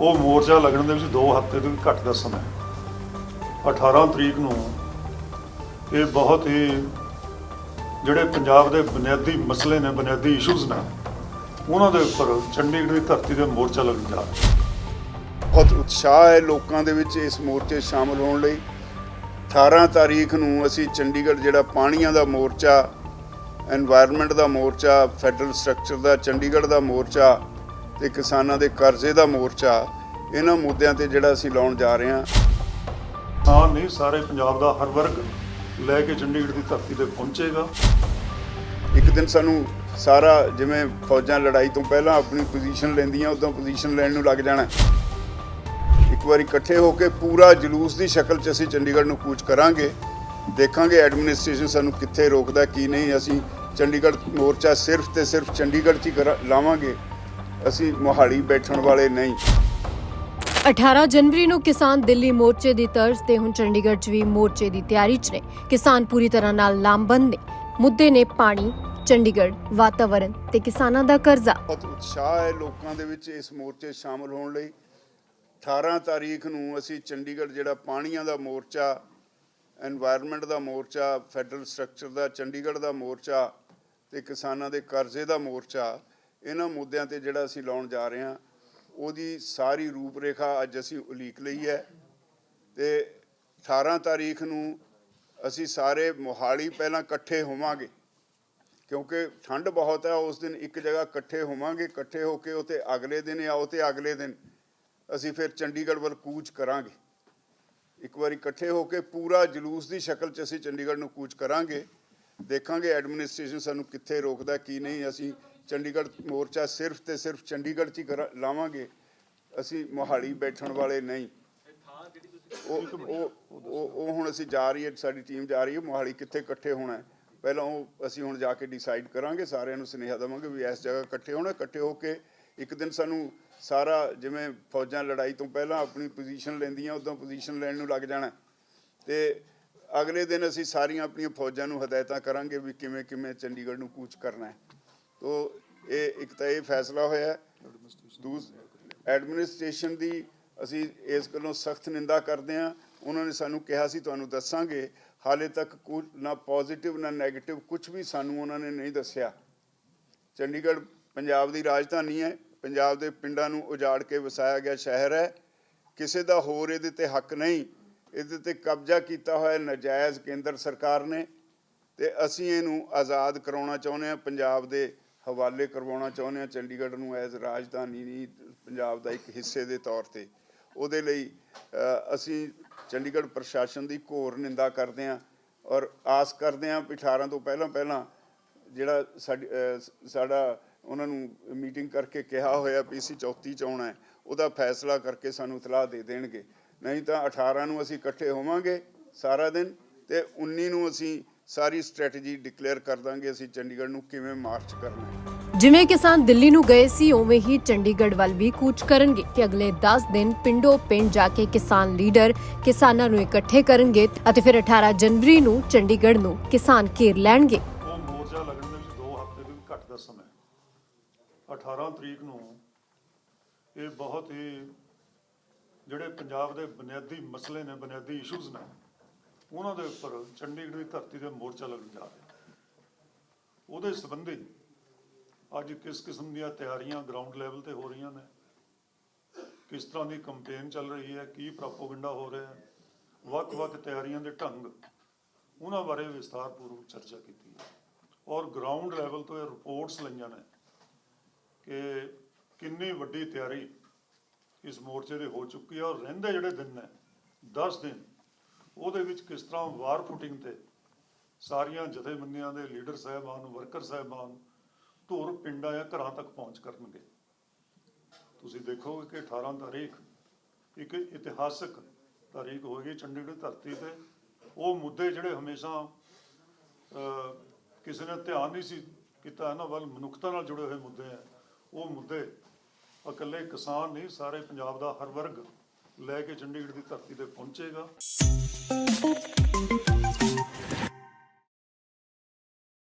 ਉਹ ਮੋਰਚਾ ਲੱਗਣ ਦੇ ਵਿੱਚ 2 ਹਫ਼ਤੇ ਤੋਂ ਘੱਟ ਦਾ ਸਮਾਂ 18 ਤਰੀਕ ਨੂੰ ਇਹ ਬਹੁਤ ਹੀ ਜਿਹੜੇ ਪੰਜਾਬ ਦੇ ਬੁਨਿਆਦੀ ਮਸਲੇ ਨੇ, ਬੁਨਿਆਦੀ ਇਸ਼ੂਜ਼ ਨੇ, ਉਹਨਾਂ ਦੇ ਉੱਪਰ ਚੰਡੀਗੜ੍ਹ ਦੀ ਧਰਤੀ ਤੇ ਮੋਰਚਾ ਲੱਗਣ ਜਾ ਬਹੁਤ ਉਤਸ਼ਾਹ ਹੈ ਲੋਕਾਂ ਦੇ ਵਿੱਚ ਇਸ ਮੋਰਚੇ ਸ਼ਾਮਲ ਹੋਣ ਲਈ। 18 ਤਾਰੀਖ ਨੂੰ ਅਸੀਂ ਚੰਡੀਗੜ੍ਹ ਜਿਹੜਾ ਪਾਣੀਆਂ ਦਾ ਮੋਰਚਾ এনवायरमेंट ਦਾ ਮੋਰਚਾ ਫੈਡਰਲ ਸਟਰਕਚਰ ਦਾ, ਚੰਡੀਗੜ੍ਹ ਦਾ ਮੋਰਚਾ ਤੇ ਕਿਸਾਨਾਂ ਦੇ ਕਰਜ਼ੇ ਦਾ ਮੋਰਚਾ ਇਹਨਾਂ ਮੁੱਦਿਆਂ ਤੇ ਜਿਹੜਾ ਅਸੀਂ ਲਾਉਣ ਜਾ ਰਹੇ ਹਾਂ। ਹਾਂ ਨਹੀਂ ਸਾਰੇ ਪੰਜਾਬ ਦਾ ਹਰ ਵਰਗ ਲੈ ਕੇ ਚੰਡੀਗੜ੍ਹ ਦੀ ਧਰਤੀ ਤੇ ਪਹੁੰਚੇਗਾ। ਇੱਕ ਦਿਨ ਸਾਨੂੰ ਸਾਰਾ ਜਿਵੇਂ ਫੌਜਾਂ ਲੜਾਈ ਤੋਂ ਪਹਿਲਾਂ ਆਪਣੀ ਪੋਜੀਸ਼ਨ ਲੈਂਦੀਆਂ ਉਦੋਂ ਪੋਜੀਸ਼ਨ ਲੈਣ ਨੂੰ ਲੱਗ ਜਾਣਾ। ਇੱਕ ਵਾਰੀ ਇਕੱਠੇ ਹੋ ਕੇ ਪੂਰਾ ਜਲੂਸ ਦੀ ਸ਼ਕਲ 'ਚ ਅਸੀਂ ਚੰਡੀਗੜ੍ਹ ਨੂੰ ਕੂਚ ਕਰਾਂਗੇ। ਦੇਖਾਂਗੇ ਐਡਮਿਨਿਸਟ੍ਰੇਸ਼ਨ ਸਾਨੂੰ ਕਿੱਥੇ ਰੋਕਦਾ ਕੀ ਨਹੀਂ। ਅਸੀਂ ਚੰਡੀਗੜ੍ਹ ਮੋਰਚਾ ਸਿਰਫ ਤੇ ਸਿਰਫ ਚੰਡੀਗੜ੍ਹ 'ਚ ਹੀ ਲਾਵਾਂਗੇ। ਅਸੀਂ ਮੋਹਾਲੀ ਬੈਠਣ ਵਾਲੇ ਨਹੀਂ। 18 ਜਨਵਰੀ ਨੂੰ ਕਿਸਾਨ ਦਿੱਲੀ ਮੋਰਚੇ ਦੀ ਤਰਜ਼ ਤੇ ਹੁਣ ਚੰਡੀਗੜ੍ਹ 'ਚ ਵੀ ਮੋਰਚੇ ਦੀ ਤਿਆਰੀ 'ਚ ਨੇ। ਕਿਸਾਨ ਪੂਰੀ ਤਰ੍ਹਾਂ ਨਾਲ ਲਾਮਬੰਦ ਨੇ। ਮੁੱਦੇ ਨੇ ਪਾਣੀ ਚੰਡੀਗੜ੍ਹ ਵਾਤਾਵਰਣ ਤੇ ਕਿਸਾਨਾਂ ਦਾ ਕਰਜ਼ਾ। ਉਤਸ਼ਾਹ ਹੈ ਲੋਕਾਂ ਦੇ ਵਿੱਚ ਇਸ ਮੋਰਚੇ ਸ਼ਾਮਲ ਹੋਣ ਲਈ। 18 ਤਾਰੀਖ ਨੂੰ ਅਸੀਂ ਚੰਡੀਗੜ੍ਹ ਜਿਹੜਾ ਪਾਣੀਆਂ ਦਾ ਮੋਰਚਾ এনवायरमेंट ਦਾ ਮੋਰਚਾ ਫੈਡਰਲ ਸਟਰਕਚਰ ਦਾ ਚੰਡੀਗੜ੍ਹ ਦਾ ਮੋਰਚਾ ਤੇ ਕਿਸਾਨਾਂ ਦੇ ਕਰਜ਼ੇ ਦਾ ਮੋਰਚਾ ਇਹਨਾਂ ਮੁੱਦਿਆਂ ਤੇ ਜਿਹੜਾ ਅਸੀਂ ਲਾਉਣ ਜਾ ਰਹੇ ਹਾਂ, ਉਹਦੀ ਸਾਰੀ ਰੂਪਰੇਖਾ ਅੱਜ ਅਸੀਂ ਉਲੀਕ ਲਈ ਹੈ ਤੇ 18 ਤਾਰੀਖ ਨੂੰ ਅਸੀਂ ਸਾਰੇ ਮੋਹਾਲੀ ਪਹਿਲਾਂ ਇਕੱਠੇ ਹੋਵਾਂਗੇ, ਕਿਉਂਕਿ ਠੰਡ ਬਹੁਤ ਹੈ, ਉਸ ਦਿਨ ਇੱਕ ਜਗ੍ਹਾ ਇਕੱਠੇ ਹੋਵਾਂਗੇ, ਇਕੱਠੇ ਹੋ ਕੇ ਉਤੇ ਅਗਲੇ ਦਿਨ ਆਓ ਤੇ ਅਗਲੇ ਦਿਨ ਅਸੀਂ ਫਿਰ ਚੰਡੀਗੜ੍ਹ ਵੱਲ ਕੂਚ ਕਰਾਂਗੇ। ਇੱਕ ਵਾਰੀ ਇਕੱਠੇ ਹੋ ਕੇ ਪੂਰਾ ਜਲੂਸ ਦੀ ਸ਼ਕਲ 'ਚ ਅਸੀਂ ਚੰਡੀਗੜ੍ਹ ਨੂੰ ਕੂਚ ਕਰਾਂਗੇ, ਦੇਖਾਂਗੇ ਐਡਮਿਨਿਸਟ੍ਰੇਸ਼ਨ ਸਾਨੂੰ ਕਿੱਥੇ ਰੋਕਦਾ, ਕੀ ਨਹੀਂ, ਅਸੀਂ ਚੰਡੀਗੜ੍ਹ ਮੋਰਚਾ ਸਿਰਫ ਤੇ ਸਿਰਫ ਚੰਡੀਗੜ੍ਹ 'ਚ ਹੀ ਕਰਾ- ਲਾਵਾਂਗੇ। ਅਸੀਂ ਮੋਹਾਲੀ ਬੈਠਣ ਵਾਲੇ ਨਹੀਂ। ਉਹ ਉਹ ਉਹ ਹੁਣ ਅਸੀਂ ਜਾ ਰਹੀ ਹੈ, ਸਾਡੀ ਟੀਮ ਜਾ ਰਹੀ ਹੈ, ਮੋਹਾਲੀ ਕਿੱਥੇ ਇਕੱਠੇ ਹੋਣਾ ਪਹਿਲਾਂ ਉਹ, ਅਸੀਂ ਹੁਣ ਜਾ ਕੇ ਡਿਸਾਈਡ ਕਰਾਂਗੇ, ਸਾਰਿਆਂ ਨੂੰ ਸੁਨੇਹਾ ਦੇਵਾਂਗੇ ਵੀ ਇਸ ਜਗ੍ਹਾ ਇਕੱਠੇ ਹੋਣਾ, ਇਕੱਠੇ ਹੋ ਕੇ ਇੱਕ ਦਿਨ ਸਾਨੂੰ ਸਾਰਾ ਜਿਵੇਂ ਫੌਜਾਂ ਲੜਾਈ ਤੋਂ ਪਹਿਲਾਂ ਆਪਣੀ ਪੋਜੀਸ਼ਨ ਲੈਂਦੀਆਂ, ਉਦੋਂ ਪੋਜੀਸ਼ਨ ਲੈਣ ਨੂੰ ਲੱਗ ਜਾਣਾ। ਤੇ ਅਗਲੇ ਦਿਨ ਅਸੀਂ ਸਾਰੀਆਂ ਆਪਣੀਆਂ ਫੌਜਾਂ ਨੂੰ ਹਦਾਇਤਾਂ ਕਰਾਂਗੇ ਵੀ ਕਿਵੇਂ ਕਿਵੇਂ ਚੰਡੀਗੜ੍ਹ ਨੂੰ ਕੂਚ ਕਰਨਾ ਹੈ। ਤੋ ਇਹ ਇੱਕ ਤਾਂ ਇਹ ਫੈਸਲਾ ਹੋਇਆ ਦੂਸ ਐਡਮਿਨਿਸਟ੍ਰੇਸ਼ਨ ਦੀ ਅਸੀਂ ਇਸ ਗੱਲੋਂ ਸਖਤ ਨਿੰਦਾ ਕਰਦੇ ਹਾਂ। ਉਹਨਾਂ ਨੇ ਸਾਨੂੰ ਕਿਹਾ ਸੀ, ਤੁਹਾਨੂੰ ਦੱਸਾਂਗੇ। ਹਾਲੇ ਤੱਕ ਕੁਝ ਨਾ ਪੋਜ਼ਿਟਿਵ ਨਾ 네ਗੇਟਿਵ ਕੁਝ ਵੀ ਸਾਨੂੰ ਉਹਨਾਂ ਨੇ ਨਹੀਂ ਦੱਸਿਆ। ਚੰਡੀਗੜ੍ਹ ਪੰਜਾਬ ਦੀ ਰਾਜਧਾਨੀ ਹੈ। ਪੰਜਾਬ ਦੇ ਪਿੰਡਾਂ ਨੂੰ ਉਜਾੜ ਕੇ ਵਸਾਇਆ ਗਿਆ ਸ਼ਹਿਰ ਹੈ। ਕਿਸੇ ਦਾ ਹੋਰ ਇਹਦੇ ਤੇ ਹੱਕ ਨਹੀਂ। ਇਹਦੇ ਤੇ ਕਬਜ਼ਾ ਕੀਤਾ ਹੋਇਆ ਨਜਾਇਜ਼ ਕੇਂਦਰ ਸਰਕਾਰ ਨੇ। ਤੇ ਅਸੀਂ ਇਹਨੂੰ ਆਜ਼ਾਦ ਕਰਾਉਣਾ ਚਾਹੁੰਦੇ ਹਾਂ। ਪੰਜਾਬ ਦੇ ਹਵਾਲੇ ਕਰਵਾਉਣਾ ਚਾਹੁੰਦੇ ਹਾਂ ਚੰਡੀਗੜ੍ਹ ਨੂੰ ਐਜ਼ ਰਾਜਧਾਨੀ ਨਹੀਂ, ਪੰਜਾਬ ਦਾ ਇੱਕ ਹਿੱਸੇ ਦੇ ਤੌਰ ਤੇ। ਉਹਦੇ ਲਈ ਅਸੀਂ ਚੰਡੀਗੜ੍ਹ ਪ੍ਰਸ਼ਾਸਨ ਦੀ ਘੋਰ ਨਿੰਦਾ ਕਰਦੇ ਹਾਂ ਔਰ ਆਸ ਕਰਦੇ ਹਾਂ ਵੀ 18 ਤੋਂ ਪਹਿਲਾਂ ਪਹਿਲਾਂ ਜਿਹੜਾ ਸਾਡੀ ਸਾਡਾ ਉਹਨਾਂ ਨੂੰ ਮੀਟਿੰਗ ਕਰਕੇ ਕਿਹਾ ਹੋਇਆ ਪੀਸੀ 34 ਚ ਆਉਣਾ ਹੈ, ਉਹਦਾ ਫੈਸਲਾ ਕਰਕੇ ਸਾਨੂੰ ਇਤਲਾਹ ਦੇ ਦੇਣਗੇ। ਨਹੀਂ ਤਾਂ 18 ਨੂੰ ਅਸੀਂ ਇਕੱਠੇ ਹੋਵਾਂਗੇ ਸਾਰਾ ਦਿਨ ਤੇ 19 ਨੂੰ ਅਸੀਂ ਸਾਰੀ ਸਟ੍ਰੈਟਜੀ ਡਿਕਲੇਅਰ ਕਰ ਦਾਂਗੇ ਅਸੀਂ ਚੰਡੀਗੜ੍ਹ ਨੂੰ ਕਿਵੇਂ ਮਾਰਚ ਕਰਨਾ ਹੈ। ਜਿਵੇਂ ਕਿਸਾਨ ਦਿੱਲੀ ਨੂੰ ਗਏ ਸੀ ਉਵੇਂ ਹੀ ਚੰਡੀਗੜ੍ਹ ਵੱਲ ਵੀ ਕੂਚ ਕਰਨਗੇ ਤੇ ਅਗਲੇ 10 ਦਿਨ ਪਿੰਡੋ ਪਿੰਡ ਜਾ ਕੇ ਕਿਸਾਨ ਲੀਡਰ ਕਿਸਾਨਾਂ ਨੂੰ ਇਕੱਠੇ ਕਰਨਗੇ ਅਤੇ ਫਿਰ 18 ਜਨਵਰੀ ਨੂੰ ਚੰਡੀਗੜ੍ਹ ਨੂੰ ਕਿਸਾਨ ਘੇਰ ਲੈਣਗੇ। ਉਹ ਮੋਰਚਾ ਲੱਗਣ ਦੇ ਵਿੱਚ 2 ਹਫ਼ਤੇ ਤੋਂ ਵੀ ਘੱਟ ਦਾ ਸਮਾਂ ਹੈ। 18 ਤਰੀਕ ਨੂੰ ਇਹ ਬਹੁਤ ਹੀ ਜਿਹੜੇ ਪੰਜਾਬ ਦੇ ਬੁਨਿਆਦੀ ਮਸਲੇ ਨੇ ਬੁਨਿਆਦੀ ਇਸ਼ੂਜ਼ ਨੇ ਉਹਨਾਂ ਦੇ ਉੱਪਰ ਚੰਡੀਗੜ੍ਹ ਦੀ ਧਰਤੀ ਤੇ ਮੋਰਚਾ ਲੱਗਣ ਜਾ ਰਿਹਾ। ਉਹਦੇ ਸੰਬੰਧੀ ਅੱਜ ਕਿਸ ਕਿਸਮ ਦੀਆਂ ਤਿਆਰੀਆਂ ਗਰਾਊਂਡ ਲੈਵਲ ਤੇ ਹੋ ਰਹੀਆਂ ਨੇ? ਕਿਸ ਤਰ੍ਹਾਂ ਦੀ ਕੰਪੇਨ ਚੱਲ ਰਹੀ ਹੈ? ਕੀ ਪ੍ਰੋਪਗੈਂਡਾ ਹੋ ਰਿਹਾ ਹੈ? ਵੱਖ-ਵੱਖ ਤਿਆਰੀਆਂ ਦੇ ਢੰਗ ਉਹਨਾਂ ਬਾਰੇ ਵਿਸਥਾਰਪੂਰਵਕ ਚਰਚਾ ਕੀਤੀ ਹੈ। ਔਰ ਗਰਾਊਂਡ ਲੈਵਲ ਤੋਂ ਇਹ ਰਿਪੋਰਟਸ ਲਈਆਂ ਨੇ ਕਿ ਕਿੰਨੀ ਵੱਡੀ ਤਿਆਰੀ ਇਸ ਮੋਰਚੇ ਦੇ ਹੋ ਚੁੱਕੀ ਹੈ ਔਰ ਰਹਿੰਦੇ ਜਿਹੜੇ ਦਿਨ ਨੇ 10 ਦਿਨ ਉਹਦੇ ਵਿੱਚ ਕਿਸ ਤਰ੍ਹਾਂ ਵਾਰ ਫੁਟਿੰਗ ਤੇ ਸਾਰੀਆਂ ਜਥੇਬੰਦੀਆਂ ਦੇ ਲੀਡਰ ਸਾਹਿਬਾਨ, ਵਰਕਰ ਸਾਹਿਬਾਨ ਧੁਰ ਪਿੰਡਾਂ ਜਾਂ ਘਰਾਂ ਤੱਕ ਪਹੁੰਚ ਕਰਨਗੇ। ਤੁਸੀਂ ਦੇਖੋਗੇ ਕਿ 18 ਤਾਰੀਖ ਇੱਕ ਇਤਿਹਾਸਕ ਤਾਰੀਖ ਹੋਏਗੀ, ਚੰਡੀਗੜ੍ਹ ਧਰਤੀ ਤੇ। ਉਹ ਮੁੱਦੇ ਜਿਹੜੇ ਹਮੇਸ਼ਾ ਕਿਸੇ ਨੇ ਧਿਆਨ ਨਹੀਂ ਸੀ ਕੀਤਾ ਇਹਨਾਂ ਵੱਲ, ਮਨੁੱਖਤਾ ਨਾਲ ਜੁੜੇ ਹੋਏ ਮੁੱਦੇ ਆ। ਉਹ ਮੁੱਦੇ ਇਕੱਲੇ ਕਿਸਾਨ ਨਹੀਂ, ਸਾਰੇ ਪੰਜਾਬ ਦਾ ਹਰ ਵਰਗ ਲੈ ਕੇ ਚੰਡੀਗੜ੍ਹ ਦੀ ਧਰਤੀ ਤੇ ਪਹੁੰਚੇਗਾ।